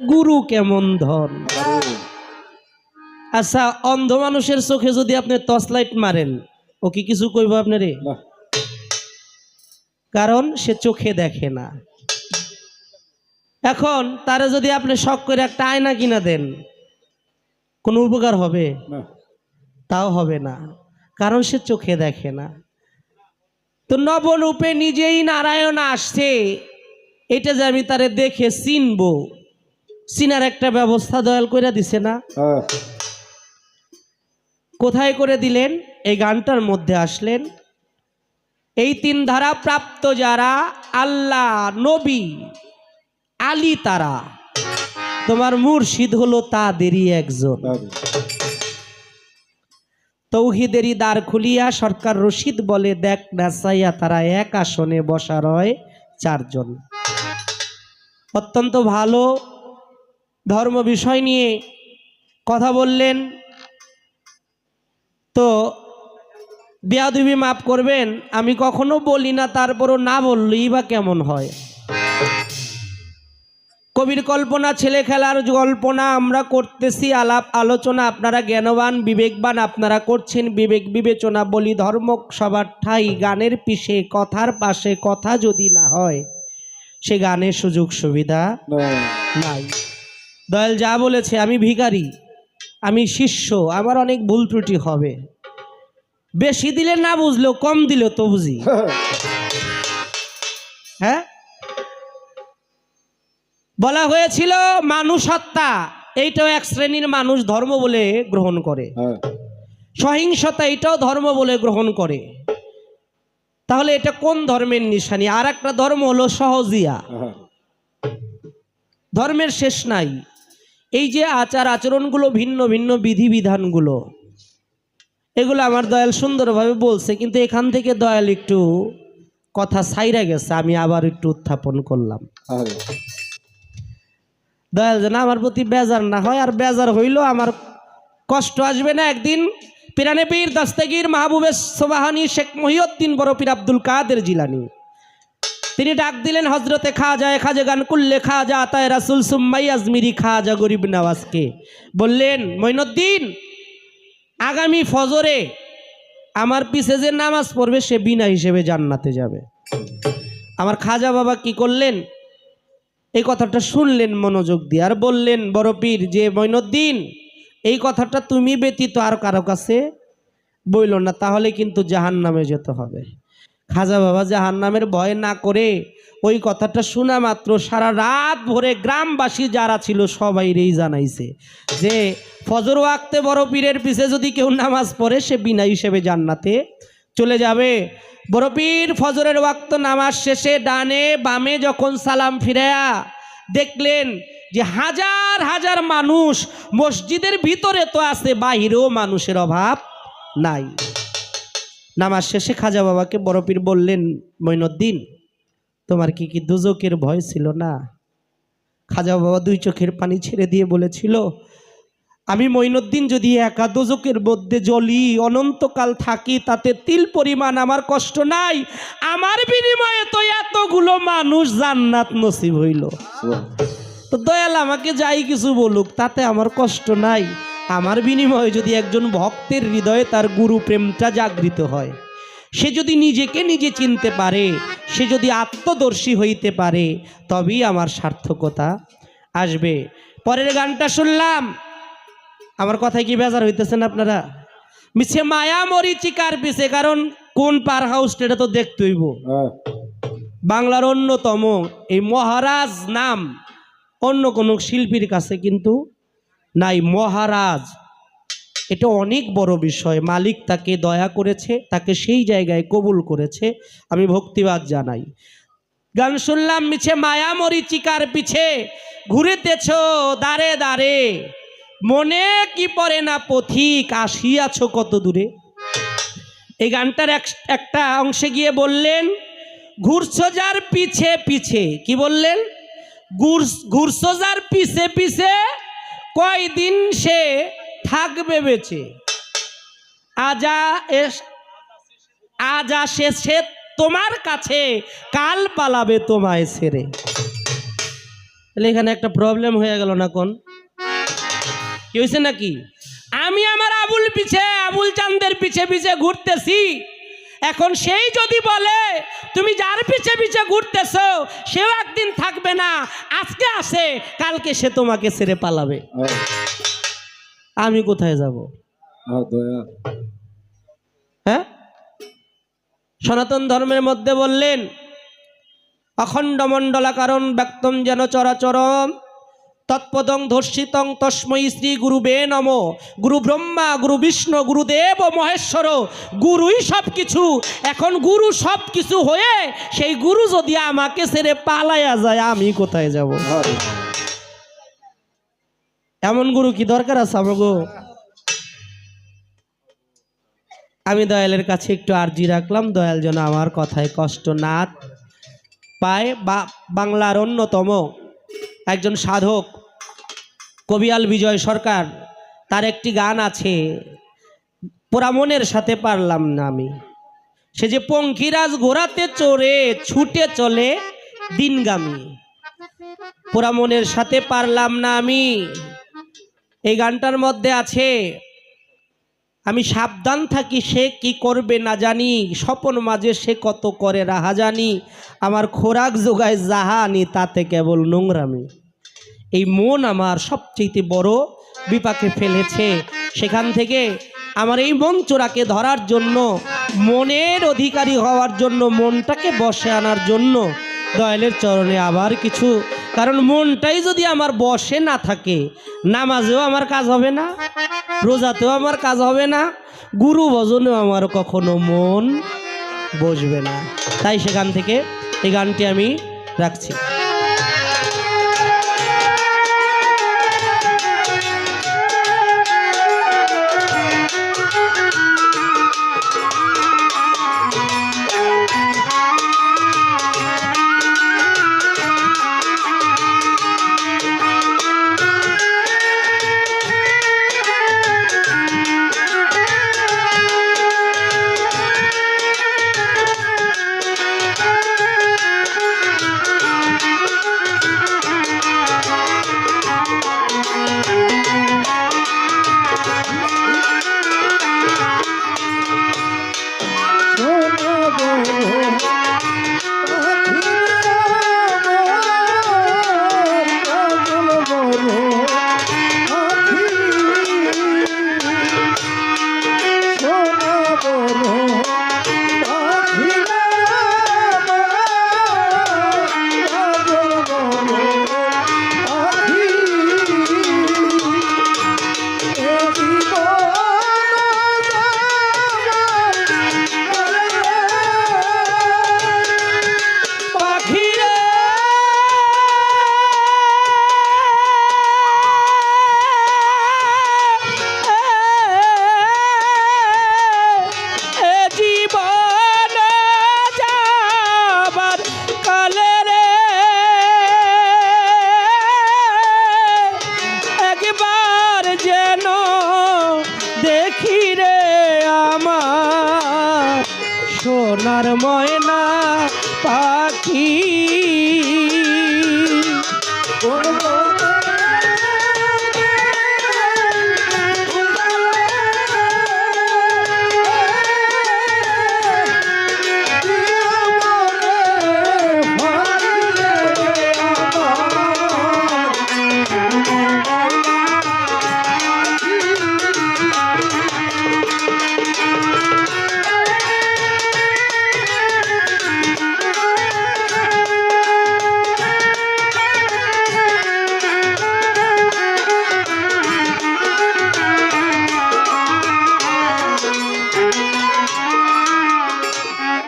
গুরু কেমন ধন? আচ্ছা অন্ধ মানুষের চোখে যদি আপনি টর্চ লাইট মারেন ও কি কিছু কইব আপনারে? কারণ সে চোখে দেখে না। এখন তারা যদি আপনি শখ করে একটা আয়না কিনা দেন কোনো উপকার হবে? তাও হবে না। কারণ সে চোখে দেখে না। তো নবরূপে নিজেই নারায়ণ আসছে। এটা যে আমি তারে দেখে চিনব চিনার একটা ব্যবস্থা দয়াল করে দিছে না? হ্যাঁ। কোথায় করে দিলেন? এই গানটার মধ্যে আসলেন। এই তিন ধারা প্রাপ্ত যারা আল্লাহ নবী আলী তারা। তোমার মুর্শিদ হলো তাদেরই একজন। তৌহিদেরই দ্বার খুলিয়া সরকার রশিদ বলে দেখ নাসাইয়া তারা এক আসনে বসা রয় চারজন। অত্যন্ত ভালো ধর্ম বিষয় নিয়ে কথা বললেন। তো বেয়াদুবি মাফ করবেন আমি কখনো বলি না তারপরও না বললেই বা কেমন হয়। কবির কল্পনা ছেলে খেলার কল্পনা আমরা করতেছি আলাপ আলোচনা আপনারা জ্ঞানবান বিবেকবান আপনারা করছেন বিবেক বিবেচনা বলি ধর্ম সবার ঠাই গানের পিছে কথার পাশে কথা যদি না হয় সে গানের সুযোগ সুবিধা নাই। দয়াল যা বলেছে আমি ভিখারি আমি শিষ্য আমার অনেক ভুল ত্রুটি হবে। বেশি দিলে না বুঝলেও কম দিলেও তো বুঝি। হ্যাঁ? বলা হয়েছিল মানুষ হত্যা এইটাও এক শ্রেণির মানুষ ধর্ম বলে গ্রহণ করে। হ্যাঁ। সহিংসতা এটাও ধর্ম বলে গ্রহণ করে। তাহলে এটা কোন ধর্মের নিশানি? আর একটা ধর্ম হলো সহজিয়া। হ্যাঁ। ধর্মের শেষ নাই। এই যে আচার আচরণগুলো ভিন্ন ভিন্ন বিধিবিধানগুলো এগুলো আমার দয়াল সুন্দরভাবে বলছে কিন্তু এখান থেকে দয়াল একটু কথা সাইরা গেছে আমি আবার একটু উত্থাপন করলাম। দয়াল যেন আমার প্রতি বেজার না হয় আর বেজার হইলেও আমার কষ্ট আসবে না একদিন। পিরানে পীর দাস্তাগির মাহবুবের সোবাহানি শেখ মহিউদ্দিন বড় পীর আব্দুল কাদের জিলানি। তিনি ডাক দিলেন হজরতে খাজা খাজা গান কুল্লে খাজা আতায় রাসুল সুম্মাই আজমিরি খাজা গরিব নওয়াজকে। বললেন, মঈনুদ্দিন, আগামী ফজরে আমার পিছে যে নামাজ পড়বে, সে বিনা হিসেবে জান্নাতে যাবে। আমার খাজা বাবা কি করলেন? এই কথাটা শুনলেন মনোযোগ দিয়ে আর বললেন, বড় পীর, যে মঈনুদ্দিন, এই কথাটা তুমি ব্যতীত আর কারও কাছে বইল না, তাহলে কিন্তু জাহান নামে যেতে হবে। খাজা বাবা জাহান নামের ভয় না করে ওই কথাটা শোনা মাত্র সারা রাত ভরে গ্রামবাসী যারা ছিল সবাইরেই জানাইছে যে ফজর ওয়াক্তে বড় পীরের পিছে যদি কেউ নামাজ পড়ে, সে বিনা হিসেবে জান্নাতে চলে যাবে। বড় পীর ফজরের ওয়াক্ত নামাজ শেষে ডানে বামে যখন সালাম ফিরেয়া দেখলেন যে হাজার হাজার মানুষ মসজিদের ভিতরে তো আছে, বাহিরেও মানুষের অভাব নাই। নামাজ শেষে খাজা বাবাকে বড় পীর বললেন মঈনুদ্দিন তোমার কি কি দুজকের ভয় ছিল না? খাজা বাবা দুই চোখের পানি ছেড়ে দিয়ে বলেছিল আমি মঈনুদ্দিন যদি একা দোজকের মধ্যে জ্বলি অনন্তকাল থাকি তাতে তিল পরিমাণ আমার কষ্ট নাই। আমার বিনিময়ে তো এতগুলো মানুষ জান্নাত নসিব হইল। তো দয়াল আমাকে যাই কিছু বলুক তাতে আমার কষ্ট নাই। আমার বিনিময়ে যদি একজন ভক্তের হৃদয়ে তার গুরু প্রেমটা জাগৃত হয় সে যদি নিজেকে নিজে চিনতে পারে সে যদি আত্মদর্শী হইতে পারে তবেই আমার সার্থকতা আসবে। পরের গানটা শুনলাম। আমার কথায় কি বেজার হইতেছেন আপনারা? মিছে মায়া মরিচিকার পিছে কারণ কোন পার হাউস এটা তো দেখতে হইব। হ্যাঁ। বাংলার অন্যতম এই মহারাজ নাম অন্য কোনো শিল্পীর কাছে কিন্তু নাই, মহারাজ। এটা অনেক বড় বিষয়। মালিক তাকে দয়া করেছে, তাকে সেই জায়গায় কবুল করেছে। আমি ভক্তিবাদ জানাই। গান শুনলাম মিছে মায়া মরিচিকার পিছে, ঘুরিতেছ দাঁড়ে দাঁড়ে মনে কি পড়ে না পথিক, আসিয়াছ কত দূরে। এই গানটার এক- একটা অংশে গিয়ে বললেন, ঘুরছো যার পিছে পিছে। কি বললেন? ঘুর- ঘুরছো যার পিছে পিছে কয়দিন সে থাকবে বেঁচে? আজা আজ আসে সে তোমার কাছে, কাল পালাবে তোমায় ছেড়ে তাহলে এখানে একটা প্রবলেম হয়ে গেল না কোন? কি হয়েছে নাকি? আমি আমার আবুল পিছে, আবুল চান্দের পিছে পিছে ঘুরতেছি। এখন সেই যদি বলে তুমি যার পিছে পিছে ঘুরতেছো সেও একদিন থাকবে না আজকে আসে কালকে সে তোমাকে ছেড়ে পালাবে। আমি কোথায় যাব? হ্যাঁ? সনাতন ধর্মের মধ্যে বললেন অখণ্ড মণ্ডলাকারণ ব্যক্তম যেন চরাচরম তৎপদং ধর্ষিতং তস্মৈ শ্রী গুরুবে নম। গুরু ব্রহ্মা, গুরু বিষ্ণু গুরুদেব মহেশ্বর, গুরুই সব কিছু এখন গুরু সব কিছু হয়ে সেই গুরু যদি আমাকে ছেড়ে পালাইয়া যায়, আমি কোথায় যাব? এমন গুরু কি দরকার আছে আমাগো? আমি দয়ালের কাছে একটু আর্জি রাখলাম। দয়াল যেন আমার কথায় কষ্ট না পায়। বা বাংলার অন্যতম একজন সাধক কবিয়াল বিজয় সরকার, তার একটি গান আছে, পোড়ামনের সাথে পারলাম না আমি। সে যে পঙ্খিরাজ ঘোড়াতে চড়ে, ছুটে চলে দিনগামী। পোড়ামনের সাথে পারলাম না আমি। এই গানটার মধ্যে আছে, আমি সাবধান থাকি সে কি করবে না জানি, স্বপন মাঝে সে কত করে রাহা জানি, আমার খোরাক যোগায় জাহানি তাতে কেবল নোংরামি। এই মন আমার সবচেয়ে বড় বিপাকে ফেলেছে। সেখান থেকে আমার এই মন চোরাকে ধরার জন্য, মনের অধিকারী হওয়ার জন্য, মনটাকে বসে আনার জন্য দয়ালের চরণে আবার কিছু, কারণ মনটাই যদি আমার বসে না থাকে, নামাজেও আমার কাজ হবে না, রোজাতেও আমার কাজ হবে না, গুরু ভজনেও আমার কখনো মন বসবে না। তাই সেখান থেকে এই গানটি আমি রাখছি। দেখি রে আমার সোনার ময়না